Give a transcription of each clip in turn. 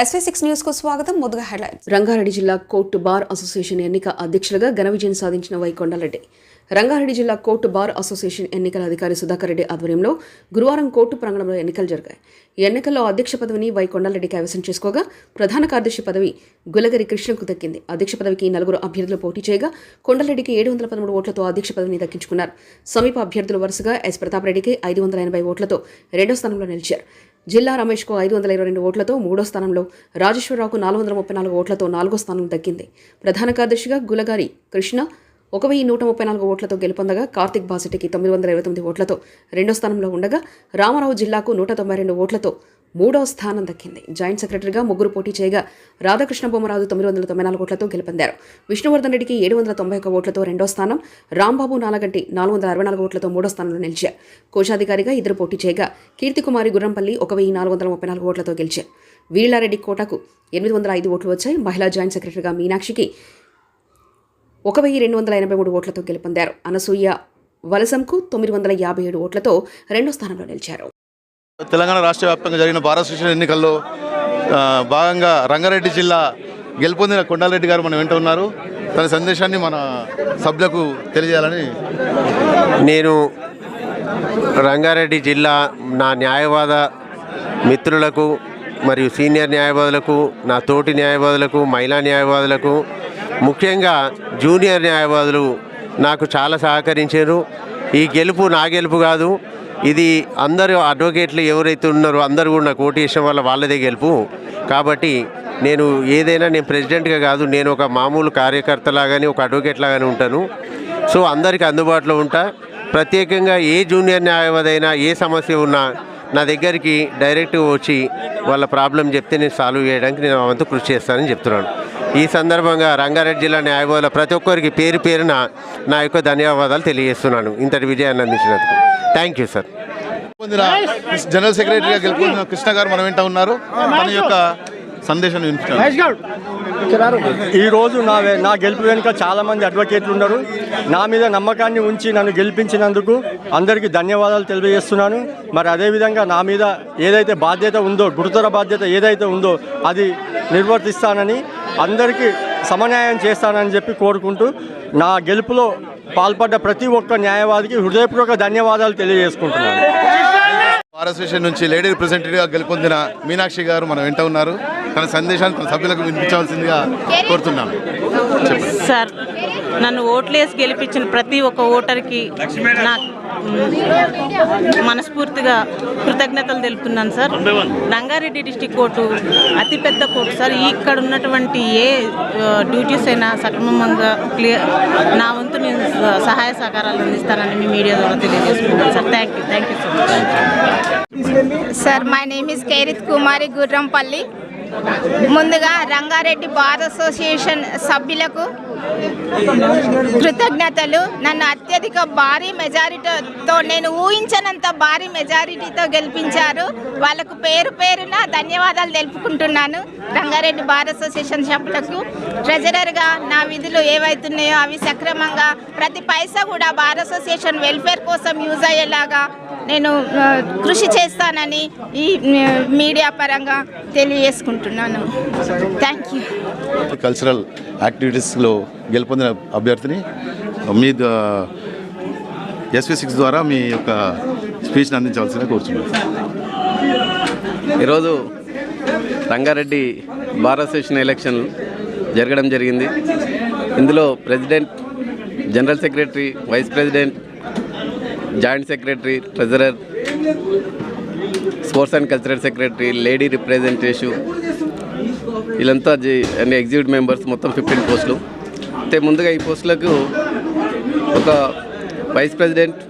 SV six న్యూస్కు స్వాగతం. ముందుగా హెడ్లైన్స్ రంగారెడ్డి జిల్లా కోర్టు బార్ అసోసియేషన్ ఎన్నిక అధ్యక్షులుగా ఘన విజయం సాధించిన వైకొండరెడ్డి రంగారెడ్డి జిల్లా కోర్టు బార్ అసోసియేషన్ ఎన్నికల అధికారి సుధాకర్ రెడ్డి ఆధ్వర్యంలో గురువారం కోర్టు ప్రాంగణంలో ఎన్నికలు జరిగాయి. ఎన్నికల్లో అధ్యక్ష పదవిని వై కొండలరెడ్డి కైవసం చేసుకోగా ప్రధాన కార్యదర్శి పదవి గులగరి కృష్ణకు దక్కింది. అధ్యక్ష పదవికి నలుగురు అభ్యర్థులు పోటీ చేయగా కొండలరెడ్డికి ఏడు వందల పదమూడు ఓట్లతో అధ్యక్ష పదవిని దక్కించుకున్నారు. సమీప అభ్యర్థులు వరుసగా ఎస్. ప్రతాప్ రెడ్డికి ఐదు వందల ఎనభై ఓట్లతో రెండో స్థానంలో నిలిచారు. జిల్లా రమేష్కు ఐదు వందల ఇరవై రెండు ఓట్లతో మూడో స్థానంలో రాజేశ్వరరావుకు నాలుగు వందల ముప్పై నాలుగు ఓట్లతో నాలుగో స్థానం దక్కింది. ప్రధాన కార్యదర్శిగా గులగారి కృష్ణ ఒక వెయ్యి నూట ముప్పై నాలుగు ఓట్లతో గెలుపొందగా కార్తిక్ బాసటికి తొమ్మిది వందల ఇరవై తొమ్మిది ఓట్లతో రెండో స్థానంలో ఉండగా రామారావు జిల్లాకు నూట తొంభై రెండు ఓట్లతో మూడో స్థానం దక్కింది. జాయింట్ సెక్రటరీగా ముగ్గురు పోటీ చేయగా రాధాకృష్ణ బొమ్మరాజు తొమ్మిది వందల తొంభై నాలుగు ఓట్లతో గెలుపొందారు. విష్ణువర్ధన్ రెడ్డికి ఏడు వందల తొంభై ఒక ఓట్లతో రెండో స్థానం రాంబాబు నాలగంటి నాలుగు వందల అరవై నాలుగు ఓట్లతో మూడో స్థానంలో నిలిచారు. కోశాధికారిగా ఇద్దరు పోటీ చేయగా కీర్తికుమారి గుర్రంపల్లి ఒక వెయ్యి నాలుగు వందల ముప్పై నాలుగు ఓట్లతో గెలిచారు. వీళ్ళారెడ్డి కోటకు ఎనిమిది వందల ఐదు ఓట్లు వచ్చాయి. మహిళా జాయింట్ సెక్రటరీగా మీనాక్షికి ఒక వెయ్యి రెండు వందల ఎనభై మూడు ఓట్లతో గెలుపొందారు. అనసూయ వలసంకు తొమ్మిది వందల యాభై ఏడు ఓట్లతో రెండో స్థానంలో నిలిచారు. తెలంగాణ రాష్ట్ర వ్యాప్తంగా జరిగిన భారత శిక్షణ ఎన్నికల్లో భాగంగా రంగారెడ్డి జిల్లా గెలుపొందిన కొండారెడ్డి గారు మనం వెంట ఉన్నారు. తన సందేశాన్ని మన సభ్యులకు తెలియజేయాలని నేను రంగారెడ్డి జిల్లా నా న్యాయవాద మిత్రులకు మరియు సీనియర్ న్యాయవాదులకు నా తోటి న్యాయవాదులకు మహిళా న్యాయవాదులకు ముఖ్యంగా జూనియర్ న్యాయవాదులు నాకు చాలా సహకరించారు. ఈ గెలుపు నా గెలుపు కాదు. ఇది అందరూ అడ్వకేట్లు ఎవరైతే ఉన్నారో అందరూ కూడా నాకు ఓటు వేసిన వల్ల వాళ్ళదే గెలుపు. కాబట్టి నేను ఏదైనా నేను ప్రెసిడెంట్గా కాదు నేను ఒక మామూలు కార్యకర్త లాగానే ఒక అడ్వకేట్ లాగానే ఉంటాను. సో అందరికీ అందుబాటులో ఉంటా. ప్రత్యేకంగా ఏ జూనియర్ న్యాయవాదైనా ఏ సమస్య ఉన్నా నా దగ్గరికి డైరెక్ట్గా వచ్చి వాళ్ళ ప్రాబ్లం చెప్తే నేను సాల్వ్ చేయడానికి నేను ఆ వంతు కృషి చేస్తానని చెప్తున్నాను. ఈ సందర్భంగా రంగారెడ్డి జిల్లా న్యాయవాదుల ప్రతి ఒక్కరికి పేరు పేరున నా యొక్క ధన్యవాదాలు తెలియజేస్తున్నాను. ఇంతటి విజయాన్ని అందించినందుకు. థ్యాంక్ యూ సార్ పొందిన జనరల్ సెక్రటరీగా గెలుపొందిన కృష్ణ గారు మన వెంట ఉన్నారు. తన యొక్క సందేశాన్ని వినిపించారు ఈ రోజు నా నా గెలుపు వెనుక చాలా మంది అడ్వకేట్లు ఉన్నారు. నా మీద నమ్మకాన్ని ఉంచి నన్ను గెలిపించినందుకు అందరికీ ధన్యవాదాలు తెలియజేస్తున్నాను. మరి అదేవిధంగా నా మీద ఏదైతే బాధ్యత ఉందో గురుతర బాధ్యత ఏదైతే ఉందో అది నిర్వర్తిస్తానని అందరికీ సమన్యాయం చేస్తానని చెప్పి కోరుకుంటూ నా గెలుపులో పాల్పడ్డ ప్రతి ఒక్క న్యాయవాదికి హృదయపూర్వక ధన్యవాదాలు తెలియజేసుకుంటున్నాను. భారత శిక్షణ నుంచి లేడీ రిప్రజెంటేటివ్గా గెలుపొందిన మీనాక్షి గారు మన వెంట ఉన్నారు. తన సందేశాన్ని తన సభ్యులకు వినిపించవలసిందిగా కోరుతున్నాం సార్ నన్ను ఓట్లేసి గెలిపించిన ప్రతి ఒక్క ఓటర్కి నా మ్, మనస్ఫూర్తిగా కృతజ్ఞతలు తెలుపుతున్నాను సార్. రంగారెడ్డి డిస్టిక్ కోర్టు అతిపెద్ద కోర్టు సార్. ఇక్కడ ఉన్నటువంటి ఏ డ్యూటీస్ అయినా సక్రమంగా క్లియర్ నా వంతు నేను సహాయ సహకారాలు అందిస్తానని మీ మీడియా ద్వారా తెలియజేసుకున్నాను sir. Thank you thank you so much sir my name is కేరిత్ Kumari Gurrampalli ముందుగా రంగారెడ్డి బార్ అసోసియేషన్ సభ్యులకు కృతజ్ఞతలు. నన్ను అత్యధిక భారీ మెజారిటీతో నేను ఊహించనంత భారీ మెజారిటీతో గెలిపించారు. వాళ్ళకు పేరు పేరున ధన్యవాదాలు తెలుపుకుంటున్నాను రంగారెడ్డి బార్ అసోసియేషన్ సభ్యులకు. ట్రెజరర్గా నా విధులు ఏవైతున్నాయో అవి సక్రమంగా ప్రతి పైసా కూడా బార్ అసోసియేషన్ వెల్ఫేర్ కోసం యూజ్ అయ్యేలాగా నేను కృషి చేస్తానని ఈ మీడియా పరంగా తెలియజేసుకుంటున్నాను. థ్యాంక్ యూ కల్చరల్ యాక్టివిటీస్లో గెలుపొందిన అభ్యర్థిని మీ ఎస్పీ సిక్స్ ద్వారా మీ యొక్క స్పీచ్ని అందించవలసిందిగా కోరుతున్నాను ఈరోజు రంగారెడ్డి బార్ అసోసియేషన్ ఎలక్షన్ జరగడం జరిగింది. ఇందులో president general secretary vice president joint secretary treasurer sports and cultural secretary lady representative వీళ్ళంతా అన్ని ఎగ్జిక్యూటివ్ మెంబర్స్ మొత్తం ఫిఫ్టీన్ పోస్టులు. అయితే ముందుగా ఈ పోస్టులకు ఒక వైస్ ప్రెసిడెంట్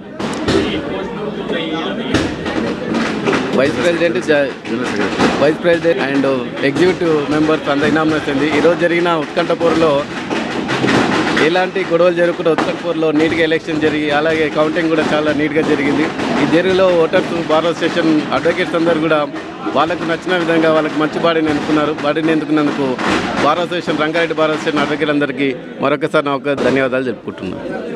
వైస్ ప్రెసిడెంట్ జ- vice president and executive members అంత ఇనామినేషన్ ఈరోజు జరిగిన ఉత్కంఠపూర్లో ఎలాంటి గొడవలు జరగకుండా ఉత్తర్పూర్లో నీట్గా ఎలక్షన్ జరిగి అలాగే కౌంటింగ్ కూడా చాలా నీట్గా జరిగింది. ఈ జరిగిలో ఓటర్స్ భారత్ స్టేషన్ అడ్వకేట్స్ అందరూ కూడా వాళ్ళకు నచ్చిన విధంగా వాళ్ళకి మంచి బాడీని ఎన్నుకున్నారు బాడీని ఎన్నుకున్నందుకు భారత స్టేషన్ రంగారెడ్డి భారత స్టేషన్ అడ్వకేట్ అందరికీ మరొకసారి నా ఒక ధన్యవాదాలు చెప్పుకుంటున్నాను.